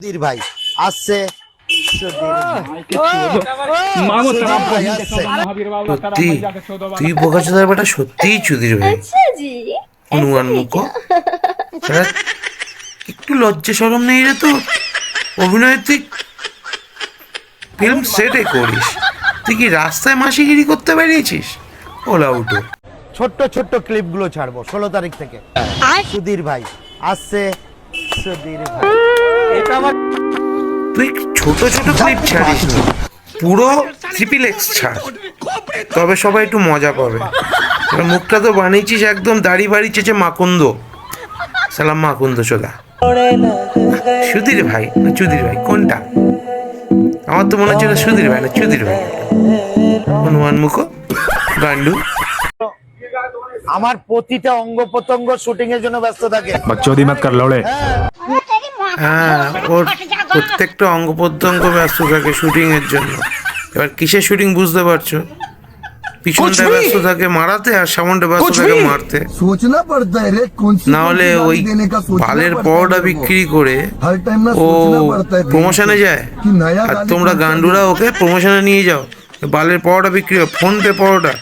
সুধীর ভাই আসছে। একটু লজ্জা সরম নেই রে তো অভিনয় তুই ফিল্ম সেটে করিস। তুই কি রাস্তায় মাসিগিরি করতে বেরিয়েছিস? ওলা উঠো। ছোট্ট ছোট্ট ক্লিপগুলো ছাড়বো ষোলো তারিখ থেকে। সুধীর ভাই আসছে। তুই ছোট ছোট ক্লিপ ছাড়িস না। পুরো ট্রিপিলেক্স ছাড়। তবে সবাই একটু মজা পাবে। এবার মুখটা তো বানিয়েছিস একদম দাড়ি বাড়ি চেয়েছে মাকুন্দ। সালাম মাকুন্দ চোদা। সুধীর ভাই না চুদির ভাই কোনটা? আমার তো মনে হচ্ছে সুধীর ভাই না চুদির ভাই। হনুমান মুখ গান্ডু। আমার প্রতিটা অঙ্গ প্রত্যঙ্গ শুটিং এর জন্য ব্যস্ত থাকে। হ্যাঁ ওর প্রত্যেকটা অঙ্গ প্রত্যঙ্গ ব্যস্ত থাকে শুটিং এর জন্য। এবার কিসের শুটিং বুঝতে পারছ? পিছনটা ব্যস্ত থাকে মারাতে আর সামনটা ব্যস্ত থাকে মারতে। না হলে ওই পালের পরোটা বিক্রি করে ও প্রমোশনে যায়? আর তোমরা গান্ডুরা ওকে প্রমোশনে নিয়ে যাও। বালের পরোটা বিক্রি হয় ফোন পে পরোটা।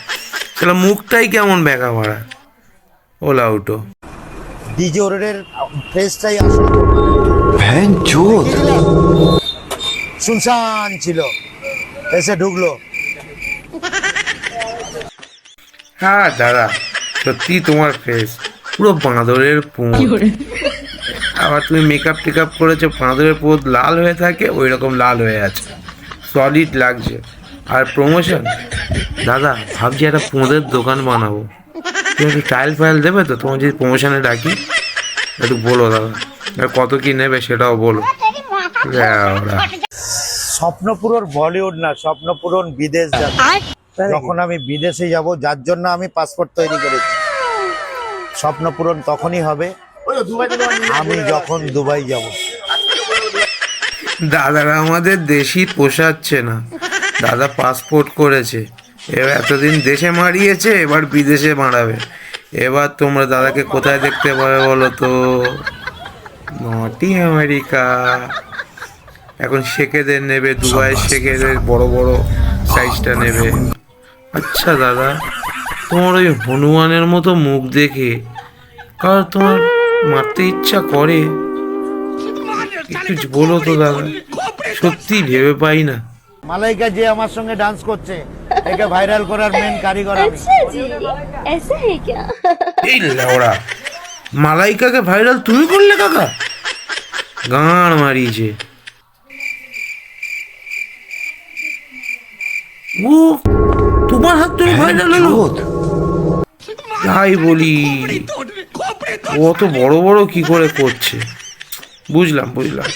সেটা মুখটাই কেমন ব্যাকা মারা? ওলা উঠো। ডিজে ওরের ফেসটাই আসল। শুনশান ছিল। এসে ঢুকলো। হ্যাঁ দাদা সত্যি তোমার ফেস পুরো বাঁদরের পুঁত আবার তুমি মেকআপ টেকআপ করেছ বাঁদরের পোদ লাল হয়ে থাকে ওই রকম লাল হয়ে আছে। সলিড লাগছে। আর প্রমোশন দাদা ভাবছি একটা পোঁদের দোকান বানাবো। তুমি একটু টাইল ফাইল দেবে তো? তোমার যদি প্রমোশনে ডাকি একটু বলো দাদা। আর কত কি নেবে সেটাও বলো। লেওড়া। স্বপ্নপুরন বলিউড না স্বপ্নপূরণ বিদেশ যাবে যখন আমি বিদেশে যাব যার জন্য আমি পাসপোর্ট তৈরি করেছি। স্বপ্নপূরণ তখনই হবে আমি যখন দুবাই যাব। দাদারা আমাদের দেশি পোষাচ্ছে না। দাদা পাসপোর্ট করেছে। এবার এতদিন দেশে মারিয়েছে এবার বিদেশে মারাবে। এবার তোমরা দাদাকে কোথায় দেখতে পাবে বলো তো? নটি আমেরিকা। এখন শেখেদের নেবে দুবাই শেখেদের বড় বড় সাইজটা নেবে। আচ্ছা দাদা তোমার ওই হনুমানের মতো মুখ দেখে কার তোমার মারতে ইচ্ছা করে? একটু বলো তো দাদা সত্যি ভেবে পাই না। মালাইকা যে আমার সঙ্গে ডান্স করছে একে ভাইরাল করার মেন কারিগর আমি अच्छा जी ऐसा है क्या এই লেওড়া মালাইকাকে ভাইরাল তুমি করলে কাকা গান মারিয়েছে ও তোমার হাত ধরে ভাইরাল হলো তাই বলি ও অত বড় বড় কি করে করছে বুঝলাম বুঝলাম